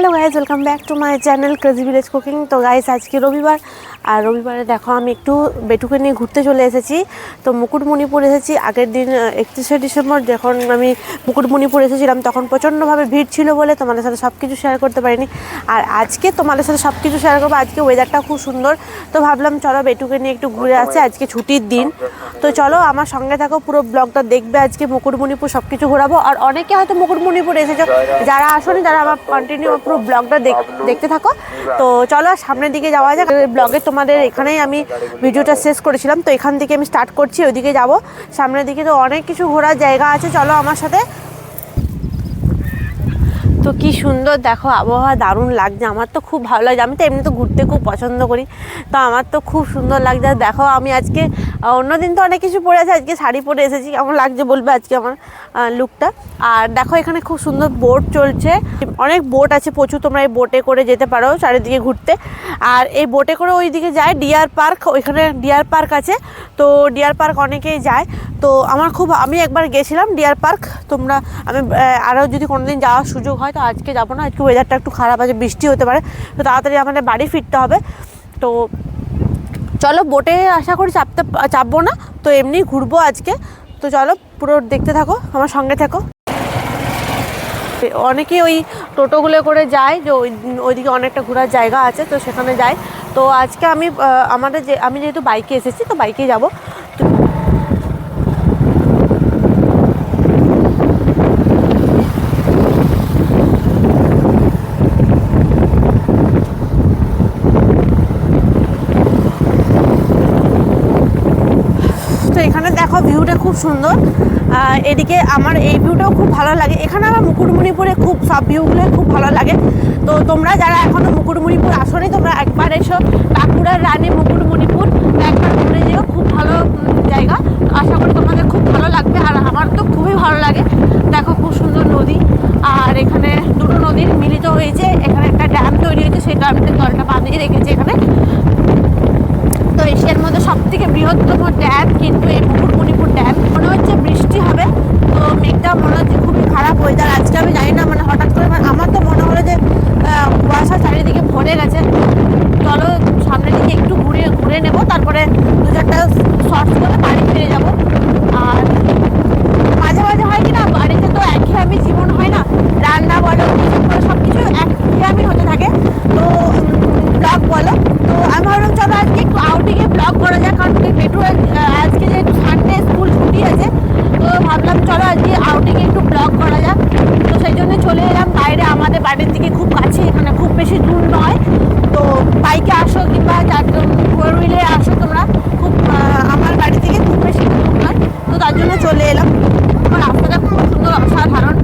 Hello guys welcome back to my channel crazy village cooking তো guys আজকে রবিবার, আর রবিবারে দেখো আমি একটু বেটুকে নিয়ে ঘুরতে চলে এসেছি। তো মুকুটমণিপুর এসেছি, আগের দিন একত্রিশে ডিসেম্বর যখন আমি মুকুটমণিপুর এসেছিলাম, তখন প্রচণ্ডভাবে ভিড় ছিল বলে তোমাদের সাথে সব কিছু শেয়ার করতে পারিনি। আর আজকে তোমাদের সাথে সব কিছু শেয়ার করব, আজকে ওয়েদারটা খুব সুন্দর। তো ভাবলাম, চলো বেটুকে নিয়ে একটু ঘুরে আসছে আজকে ছুটির দিন। তো চলো আমার সঙ্গে থাকো, পুরো ব্লগটা দেখবে আজকে মুকুটমণিপুর সব কিছু ঘোরাবো। আর অনেকে হয়তো মুকুটমণিপুর এসেছ, যারা আসনি, তারা আমার কন্টিনিউ পুরো ব্লগটা দেখতে থাকো। তো চলো সামনের দিকে যাওয়া যাক। ব্লগে তোমাদের এখানেই আমি ভিডিওটা শেষ করেছিলাম। তো এখান থেকে আমি স্টার্ট করছি ওইদিকে যাব। সামনের দিকে তো অনেক কিছু ঘোরার জায়গা আছে। চলো আমার সাথে তো কি সুন্দর, দেখো আবহাওয়া দারুণ লাগছে। আমার তো খুব ভালো লাগছে। আমি তো এমনি তো ঘুরতে খুব পছন্দ করি। তো আমার তো খুব সুন্দর লাগছে। আর দেখো, আমি আজকে অন্যদিন তো অনেক কিছু পরে আছে। আজকে শাড়ি পরে এসেছি। কেমন লাগছে বলবে আজকে আমার লুকটা আর দেখো, এখানে খুব সুন্দর বোট চলছে। অনেক বোট আছে প্রচুর। তোমরা এই বোটে করে যেতে পারো চারিদিকে ঘুরতে। আর এই বোটে করে ওইদিকে যায়। ডিয়ার পার্ক ওইখানে ডিয়ার পার্ক আছে। তো ডিয়ার পার্ক অনেকেই যায়। তো আমার খুব, আমি একবার গেছিলাম ডিয়ার পার্ক তোমরা, আমি আরও যদি কোনোদিন যাওয়ার সুযোগ হয়, তো আজকে যাব না, আজকে ওয়েদারটা একটু খারাপ আছে বৃষ্টি হতে পারে, তো তাড়াতাড়ি আমাদের বাড়ি ফিরতে হবে, তো চলো বোটে আশা করি চাপতে, চাপবো না, তো এমনি ঘুরবো আজকে, তো চলো পুরো দেখতে থাকো, আমার সঙ্গে থাকো। অনেকে ওই টোটোগুলো করে যায়, যে ওই, ওইদিকে অনেকটা ঘোরার জায়গা আছে, তো সেখানে যায়, তো আজকে আমি আমাদের যে, আমি যেহেতু বাইকে এসেছি, তো বাইকেই যাব এখানে দেখো ভিউটা খুব সুন্দর। এদিকে আমার এই ভিউটাও খুব ভালো লাগে। এখানে আমার মুকুটমণিপুরে খুব, সব ভিউগুলো খুব ভালো লাগে। তো তোমরা যারা এখনও মুকুটমণিপুর আসোনি, তোমরা একবার এসো বাঁকুড়ার রানী মুকুটমণিপুর। একবার ঘুরে যেও, খুব ভালো জায়গা। আশা করি তোমাদের খুব ভালো লাগবে আর আমার তো খুবই ভালো লাগে। দেখো খুব সুন্দর নদী। আর এখানে দুটো নদীর মিলিত হয়েছে। এখানে একটা ড্যাম তৈরি হয়েছে, সেই ড্যামটা জলটা বাঁধিয়ে রেখেছে এখানে। তো এশিয়ার মধ্যে সব থেকে বৃহত্তম ড্যাম কিন্তু এই মুকুটমণিপুর ড্যাম মনে হচ্ছে বৃষ্টি হবে, তো মেঘটা মনে হচ্ছে খুবই খারাপ ওয়েদার আজকে আমি জানি না মানে হঠাৎ করে মানে আমার তো মনে হলো যে কুয়াশা চারিদিকে ভরে গেছে। চলো সামনের দিকে একটু ঘুরে ঘুরে নেব, তারপরে দু চারটা শর্টস করে বাড়ি ফিরে যাব। আর মাঝে মাঝে হয় কি না, বাড়িতে তো একঘেয়েমি জীবন হয় না। রান্না বলো সব কিছু একঘেয়েমি হতে থাকে। তো ব্লগ বলো। তো আমি ভাবলাম চলো আজকে একটু আউটিংয়ে ব্লগ করা যাক কারণ পেট্রোল আজকে যেহেতু সানডে স্কুল ছুটি আছে, তো ভাবলাম চলো আজকে আউটিংয়ে একটু ব্লগ করা যাক। তো সেই জন্য চলে এলাম বাইরে, আমাদের বাড়ির থেকে খুব কাছে, এখানে খুব বেশি দূর নয়। তো বাইকে আসো কিংবা ফোর হুইলে আসো তোমরা, খুব আমার বাড়ি থেকে খুব বেশি দূর নয়। তো তার জন্য চলে এলাম। রাস্তাটা খুব সুন্দর, অসাধারণ।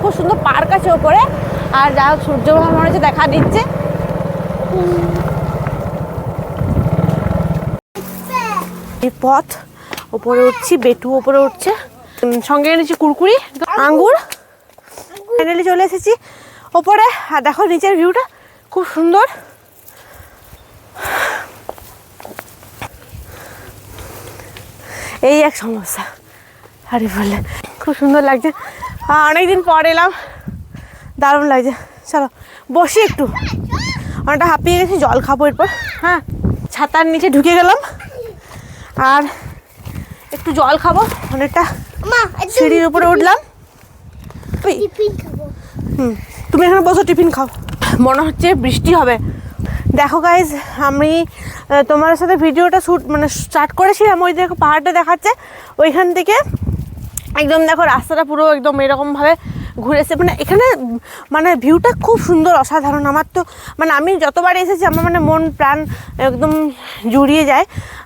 খুব সুন্দর পার্ক আছে ওপরে। আর যা হোক, সূর্য মনে হচ্ছে দেখা দিচ্ছে। পথ ওপরে উঠছি বেটু ওপরে উঠছে। সঙ্গে এনেছি কুরকুরি, আঙ্গুর। ফাইনালি চলে এসেছি ওপরে। আর দেখো নিচের ভিউটা খুব সুন্দর। এই এক সমস্যা। আরে বলে, খুব সুন্দর লাগছে। অনেকদিন পর এলাম। দারুণ লাগছে। চলো বসি একটু। অনেকটা হাঁপিয়ে গেছি জল খাব এরপর। হ্যাঁ ছাতার নিচে ঢুকে গেলাম। আর একটু জল খাব অনেকটা সিঁড়ির উপরে উঠলাম। হুম তুমি এখানে বসো টিফিন খাও। মনে হচ্ছে বৃষ্টি হবে। দেখো গাইজ আমি তোমার সাথে ভিডিওটা শ্যুট মানে স্টার্ট করেছিলাম ওই দেখো পাহাড়টা দেখাচ্ছে। ওইখান থেকে একদম দেখো রাস্তাটা পুরো একদম এরকমভাবে ঘুরেছে। মানে এখানে মানে ভিউটা খুব সুন্দর, অসাধারণ। আমার তো মানে আমি যতবার এসেছি, আমার মানে মন, প্রাণ একদম জুড়িয়ে যায়।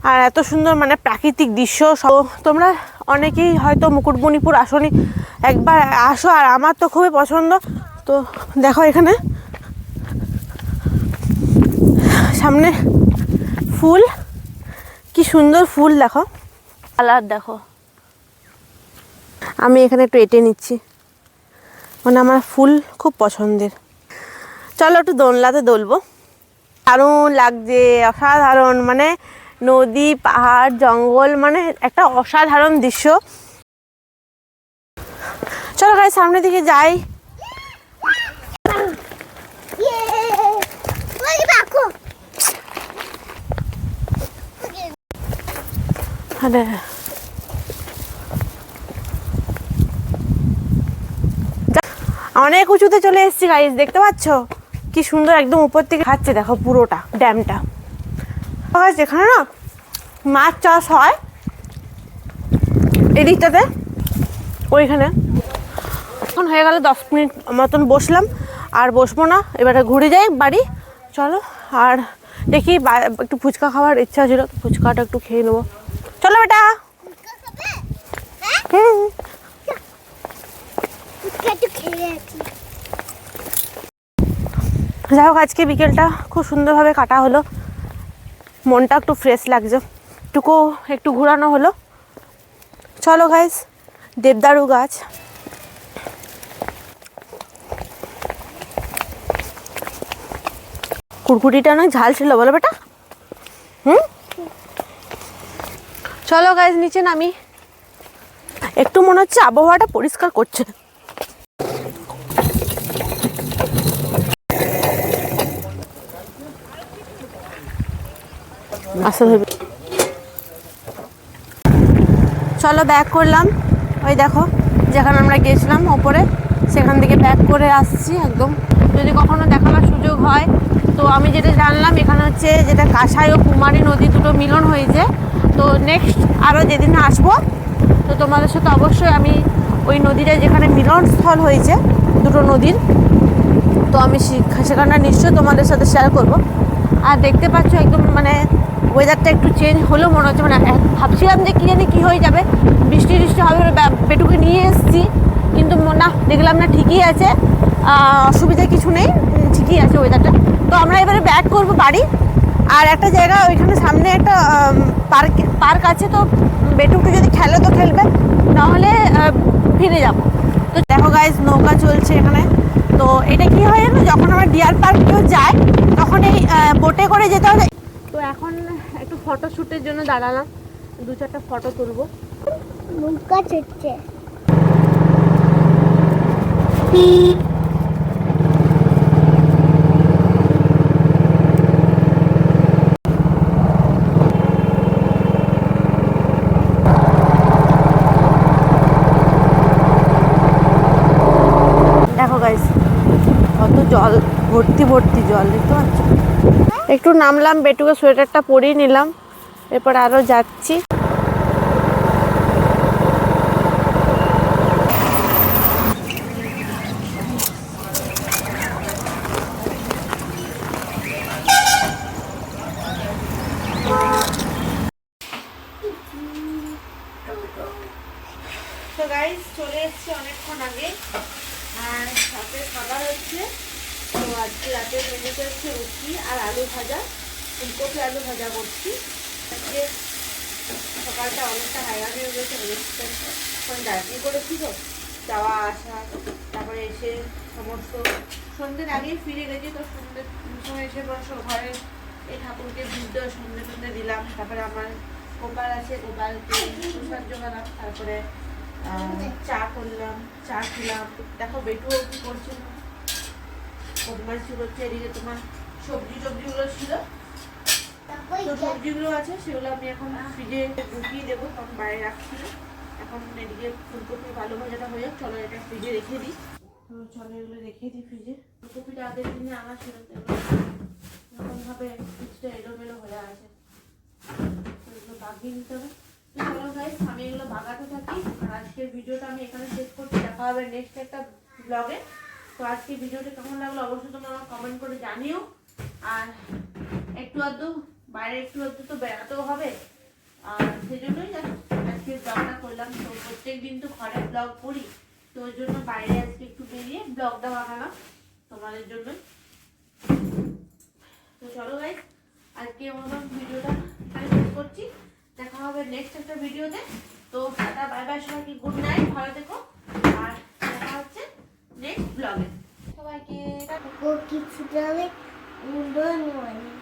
আর এত সুন্দর মানে প্রাকৃতিক দৃশ্য সব। তোমরা অনেকেই হয়তো মুকুটমণিপুর আসনি। একবার আসো, আর আমার তো খুবই পছন্দ। তো দেখো এখানে। সামনে ফুল। কি সুন্দর ফুল, দেখো। কালার দেখো। আমি এখানে একটু এঁটে নিচ্ছি। মানে আমার ফুল খুব পছন্দের। চলো একটু দোলনাতে দোলবো। দারুণ লাগছে, অসাধারণ মানে নদী, পাহাড়, জঙ্গল মানে একটা অসাধারণ দৃশ্য। চলো গাড়ি সামনের দিকে যাই। আরে। অনেক উঁচুতে চলে এসেছি গাইস দেখতে পাচ্ছ? কি সুন্দর একদম উপর থেকে খাচ্ছে দেখো পুরোটা ড্যামটা। এখানে না মাছ চাষ হয় এদিকটাতে ওইখানে। এখন হয়ে গেল দশ মিনিট মতন বসলাম আর বসবো না এবারে ঘুরে যাই বাড়ি। চলো আর দেখি একটু ফুচকা খাওয়ার ইচ্ছা ছিল ফুচকাটা একটু খেয়ে নেব। চলো বেটা। হুম। যাই হোক, আজকে বিকেলটা খুব সুন্দরভাবে কাটা হলো। মনটা একটু ফ্রেশ লাগছে। একটুকু, একটু ঘোরানো হলো। চলো গাইস দেবদারু গাছ। কুরকুরিটা অনেক ঝাল ছিল, বলো বেটা। হুম? চলো গাইজ নিচে নামি। একটু মনে হচ্ছে আবহাওয়াটা পরিষ্কার করছে। আসতে চলো ব্যাক করলাম। ওই দেখো, যেখানে আমরা গিয়েছিলাম ওপরে, সেখান থেকে ব্যাক করে আসছি একদম। যদি কখনো দেখাবার সুযোগ হয়, তো আমি যেটা জানলাম, এখানে হচ্ছে যেটা কাঁসাই ও কুমারী নদী দুটো মিলন হয়েছে। তো নেক্সট আরও যেদিন আসব, তো তোমাদের সাথে অবশ্যই আমি ওই নদীটা যেখানে মিলনস্থল হয়েছে, দুটো নদীর, তো আমি সেখানটা নিশ্চয়ই তোমাদের সাথে শেয়ার করব। আর দেখতে পাচ্ছ একদম মানে ওয়েদারটা একটু চেঞ্জ হলো মনে হচ্ছে মানে ভাবছিলাম যে কী জানি কী হয়ে যাবে। বৃষ্টি বৃষ্টি হবে বেটুকে নিয়ে এসেছি। কিন্তু না, দেখলাম না ঠিকই আছে। অসুবিধা কিছু নেই ঠিকই আছে ওয়েদারটা তো আমরা এবারে ব্যাক করব বাড়ি। আর একটা জায়গা ওইখানে সামনে একটা পার্ক পার্ক আছে তো বেটুকে যদি খেলে তো খেলবে। নাহলে ফিরে যাব। তো দেখো গাইজ নৌকা চলছে এখানে। তো এটা কি হয় জানো, যখন আমরা ডিয়ার পার্ক কেউ যায়, তখন এই বোটে করে যেতে হবে তো এখন একটু ফটো শ্যুটের জন্য দাঁড়ালাম। দু চারটা ফটো তুলবো। নৌকা চড়ছে। দেখো গাইজ কত জল, ভর্তি ভর্তি জল, দেখতে পাচ্ছ? একটু নামলাম, বেটুকে সোয়েটারটা পরিয়ে নিলাম। এরপর আরও যাচ্ছি তো গাইজ চলে এসেছি অনেকক্ষণ আগে আর সাথে খাবার হচ্ছে তো আজকে রাতে মেনুতে হচ্ছে রুটি আর আলু ভাজা, ফুলকপি আলু ভাজা করছি। আজকে সকালটা অনেকটা হাইরান হয়ে গেছে, এখন জার্নি করেছি তো, যাওয়া, আসা। তারপরে এসে সমস্ত, সন্ধ্যের আগেই ফিরে গেছি তো, সন্ধ্যের সময় এসে পর ঘরে এই ঠাকুরকে দুধ সন্ধ্যে সন্ধ্যে দিলাম। তারপরে আমার গোপাল আছে, গোপালকে প্রসাদ জোগালাম তারপরে চা করলাম, চা খেলাম। দেখো, বেটুও কি করছে? বদমাইশি করছে এদিকে তোমার। সবজি টবজিগুলো ছিল তো সবজিগুলো আছে সেগুলো আমি এখন ফ্রিজে ঢুকিয়ে দেবো কারণ বাইরে রাখছি। এখন এদিকে ফুলকপি ভালো ভাজাটা হয়ে যাক চলো এটা ফ্রিজে রেখে দিই। তো চলো এগুলো রেখে দিই ফ্রিজে। ফুলকপিটা আগের দিনে আনা ছিল এরকমভাবে ফ্রিজটা এলোমেলো হয়ে আছে। তো এগুলো বাগিয়ে নিতে হবে। তো চলো guys, আমি এগুলো বাগাতে থাকি। আর আজকের ভিডিওটা আমি এখানে শেষ করছি। দেখা হবে নেক্সট একটা ব্লগে তো আজকে ভিডিওটা কেমন লাগল অবশ্যই তোমরা কমেন্ট করে জানিও। আর একটু আধটু, বাইরে একটু আধটু তো বেড়াতেও হবে। আর সেজন্যই জানো আজকে ব্লগটা করলাম। তো প্রত্যেক দিন তো ঘরে ব্লগ করি। তো ওই জন্য বাইরে আজকে একটু বেরিয়ে ব্লগটা বানালাম তোমাদের জন্য তো চলো গাইজ আজকে মতন ভিডিওটা শেষ করছি। দেখা হবে নেক্সট একটা ভিডিওতে। তো টাটা বাই বাই সবাইকে। গুড নাইট ভালো থেকো। আর দেখা হচ্ছে নেক্সট ব্লগে সবাইকে কিছু যাবে উড়ো নয়